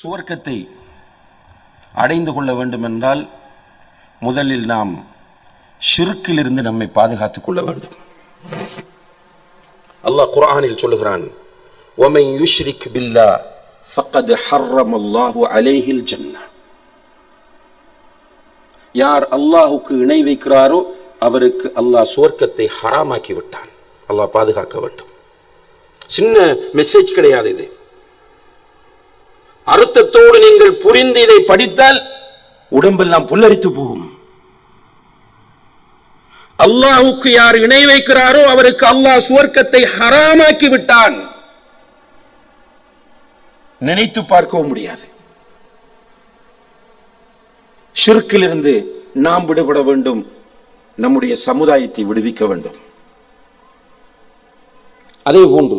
சுவர்க்கத்தை அடைந்து கொள்ள வேண்டும் என்றால் முதலில் நாம் ஷிருக்கிலிருந்து நம்மை பாதுகாத்துக் கொள்ள வேண்டும். அல்லாஹ் குரானில் சொல்லுகிறான் ஒமை யுஷ்ரிக் பில்லா ஃபக்கத் ஹர்ரம் அல்லாஹு அலேஹில் ஜன்னா. யார் அல்லாஹுக்கு இணை வைக்கிறாரோ அவருக்கு அல்லாஹ் சுவர்க்கத்தை ஹராமாக்கி விட்டான். அல்லாஹ் பாதுகாக்க வேண்டும். சின்ன மெசேஜ் கிடையாது இது. அர்த்தத்தோடு நீங்கள் புரிந்து இதை படித்தால் உடம்பெல்லாம் புல்லரித்து போகும். அல்லாஹுக்கு யார் இணை வைக்கிறாரோ அவருக்கு அல்லாஹ் சுவர்க்கத்தை ஹராமாக்கி விட்டான். நினைத்து பார்க்கவும் முடியாது. ஷிர்க்கிலிருந்து நாம் விடுபட வேண்டும். நம்முடைய சமுதாயத்தை விடுவிக்க வேண்டும். அதே போன்று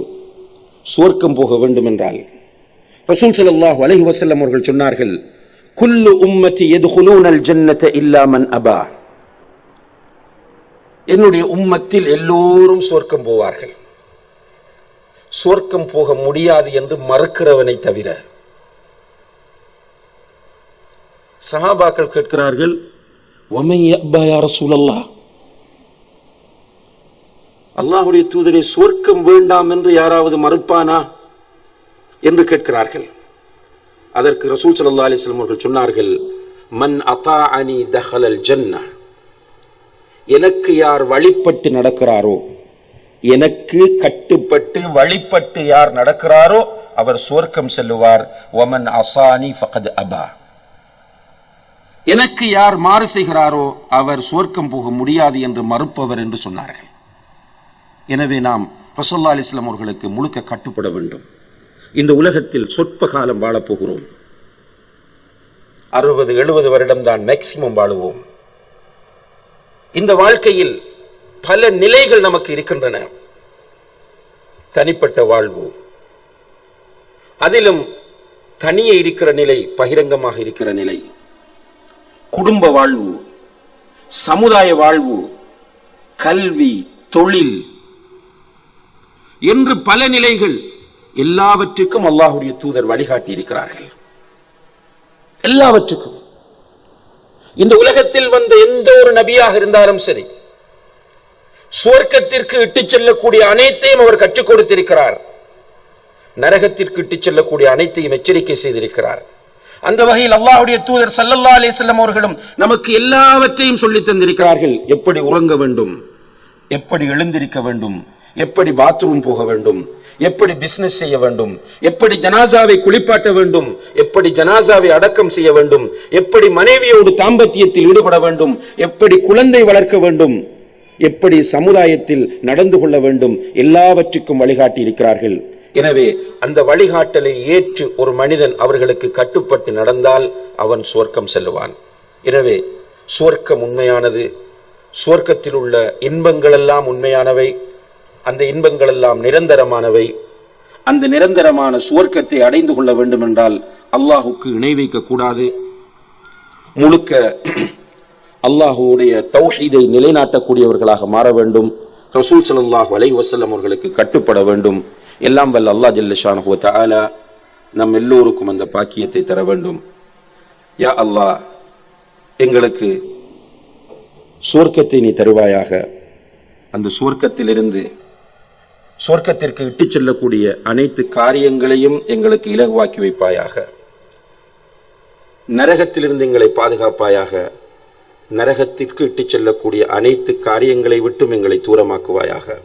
சுவர்க்கம் போக வேண்டும் என்றால் ரசூல் ஸல்லல்லாஹு அலஹி வசல்லம் அவர்கள் சொன்னார்கள் குல்லு உம்மத்தி யதுகுலூனல் ஜன்னத இல்லா அபா. என்னுடைய உம்மத்தில் எல்லோரும் சொர்க்கம் போவார்கள். சொர்க்கம் போக முடியாது என்று மறுக்கிறவனை தவிர சஹாபாக்கள் கேட்கிறார்கள் "வமன் யஅபா யா ரசூலல்லாஹ்?" அல்லாஹ்வுடைய வேண்டாம் என்று யாராவது மறுப்பானா? என்று கேட்கிறார்கள். அதற்கு ரசூல் சல்லா அலைஹி அவர்கள் சொன்னார்கள் மன் அதாஅனி தஹலல் ஜன்னா. எனக்கு யார் வழிபட்டு நடக்கிறாரோ எனக்கு கட்டுப்பட்டு வழிபட்டு யார் நடக்கிறாரோ அவர் சுவர்க்கம் செல்லுவார். ஒமன் அசானி ஃபகத் அபா. எனக்கு யார் மாறு செய்கிறாரோ அவர் சுவர்க்கம் போக முடியாது என்று மறுப்பவர் என்று சொன்னார்கள். எனவே நாம் ரசோல்லா அலிஸ்லாம் அவர்களுக்கு முழுக்க கட்டுப்பட வேண்டும். இந்த உலகத்தில் சொற்ப காலம் வாழப்போகிறோம். அறுபது எழுபது வருடம் தான் மேக்சிமம் வாழுவோம். இந்த வாழ்க்கையில் பல நிலைகள் நமக்கு இருக்கின்றன. தனிப்பட்ட வாழ்வு. அதிலும் தனியே இருக்கிற நிலை பகிரங்கமாக இருக்கிற நிலை. குடும்ப வாழ்வு சமுதாய வாழ்வு கல்வி தொழில் என்று பல நிலைகள் எல்லாவற்றுக்கும் அல்லாஹுடைய தூதர் வழிகாட்டி இருக்கிறார்கள் எல்லாவற்றுக்கும். இந்த உலகத்தில் வந்த எந்த ஒரு நபியாக இருந்தாலும் சரி சுவர்க்கத்திற்கு இட்டுச் செல்லக்கூடிய அனைத்தையும் அவர் கற்றுக் கொடுத்திருக்கிறார். நரகத்திற்கு இட்டுச் செல்லக்கூடிய அனைத்தையும் எச்சரிக்கை செய்திருக்கிறார். அந்த வகையில் அல்லாஹுடைய தூதர் சல்லல்லா அலைஹி அவர்களும் நமக்கு எல்லாவற்றையும் சொல்லி தந்திருக்கிறார்கள். எப்படி உறங்க வேண்டும்? எப்படி எழுந்திருக்க வேண்டும்? எப்படி பாத்ரூம் போக வேண்டும்? எப்படி பிசினஸ் செய்ய வேண்டும்? எப்படி ஜனாசாவை குளிப்பாட்ட வேண்டும்? எப்படி ஜனாசாவை அடக்கம் செய்ய வேண்டும்? எப்படி மனைவியோடு தாம்பத்தியத்தில் ஈடுபட வேண்டும்? எப்படி குழந்தை வளர்க்க வேண்டும்? எப்படி சமுதாயத்தில் நடந்து கொள்ள வேண்டும்? எல்லாவற்றுக்கும் வழிகாட்டி இருக்கிறார்கள். எனவே அந்த வழிகாட்டலை ஏற்று ஒரு மனிதன் அவர்களுக்கு கட்டுப்பட்டு நடந்தால் அவன் சுவர்க்கம் செல்லுவான். எனவே சுவர்க்கம் உண்மையானது. சுவர்க்கத்தில் உள்ள இன்பங்கள் எல்லாம் உண்மையானவை. அந்த இன்பங்கள் எல்லாம் நிரந்தரமானவை. அந்த நிரந்தரமான சுவர்க்கத்தை அடைந்து கொள்ள வேண்டும் என்றால் அல்லாஹுக்கு இணை வைக்க கூடாது முழுக்க அல்லாஹுடைய தௌஹீதை நிலைநாட்டக்கூடியவர்களாக மாற வேண்டும். ரசூல் ஸல்லல்லாஹு அலைஹி வஸல்லம் அவர்களுக்கு கட்டுப்பட வேண்டும். எல்லாம் வல்ல அல்லாஹ் ஜல்ல தாலா நம் எல்லோருக்கும் அந்த பாக்கியத்தை தர வேண்டும். யா அல்லாஹ் எங்களுக்கு சுவர்க்கத்தை நீ தருவாயாக. அந்த சுவர்க்கத்திலிருந்து சொர்க்கத்திற்கு இட்டுச் செல்லக்கூடிய அனைத்து காரியங்களையும் எங்களுக்கு இலகுவாக்கி வைப்பாயாக. நரகத்திலிருந்து எங்களை பாதுகாப்பாயாக நரகத்திற்கு இட்டுச் செல்லக்கூடிய அனைத்து காரியங்களை விட்டும் எங்களை தூரமாக்குவாயாக.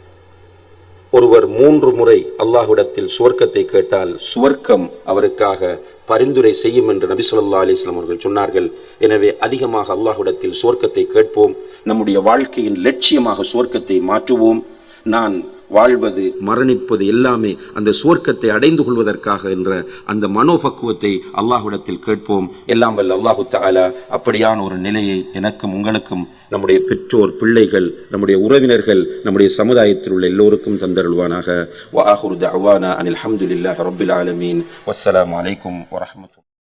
ஒருவர் மூன்று முறை அல்லாஹுடத்தில் சுவர்க்கத்தை கேட்டால் சுவர்க்கம் அவருக்காக பரிந்துரை செய்யும் என்று நபிசுல்லா அலிஸ்லாம் அவர்கள் சொன்னார்கள். எனவே அதிகமாக அல்லாஹுடத்தில் சுவர்க்கத்தை கேட்போம். நம்முடைய வாழ்க்கையின் லட்சியமாக சுவர்க்கத்தை மாற்றுவோம். நான் வாழ்வது மரணிப்பது எல்லாமே அந்த சுவர்க்கத்தை அடைந்து கொள்வதற்காக என்ற அந்த மனோபக்குவத்தை அல்லாஹ்விடத்தில் கேட்போம். எல்லாம் வல்ல அல்லாஹு தாலா அப்படியான ஒரு நிலையை எனக்கும் உங்களுக்கும் நம்முடைய பெற்றோர் பிள்ளைகள் நம்முடைய உறவினர்கள் நம்முடைய சமுதாயத்தில் உள்ள எல்லோருக்கும் தந்தருள்வானாக. வாஹுர் ஆஹிரு அனில் ஹம்துலில்லாஹி ரபுல் ஆலமீன். வஸ்ஸலாம் அலைக்கும் வரஹ்மத்துல்லாஹி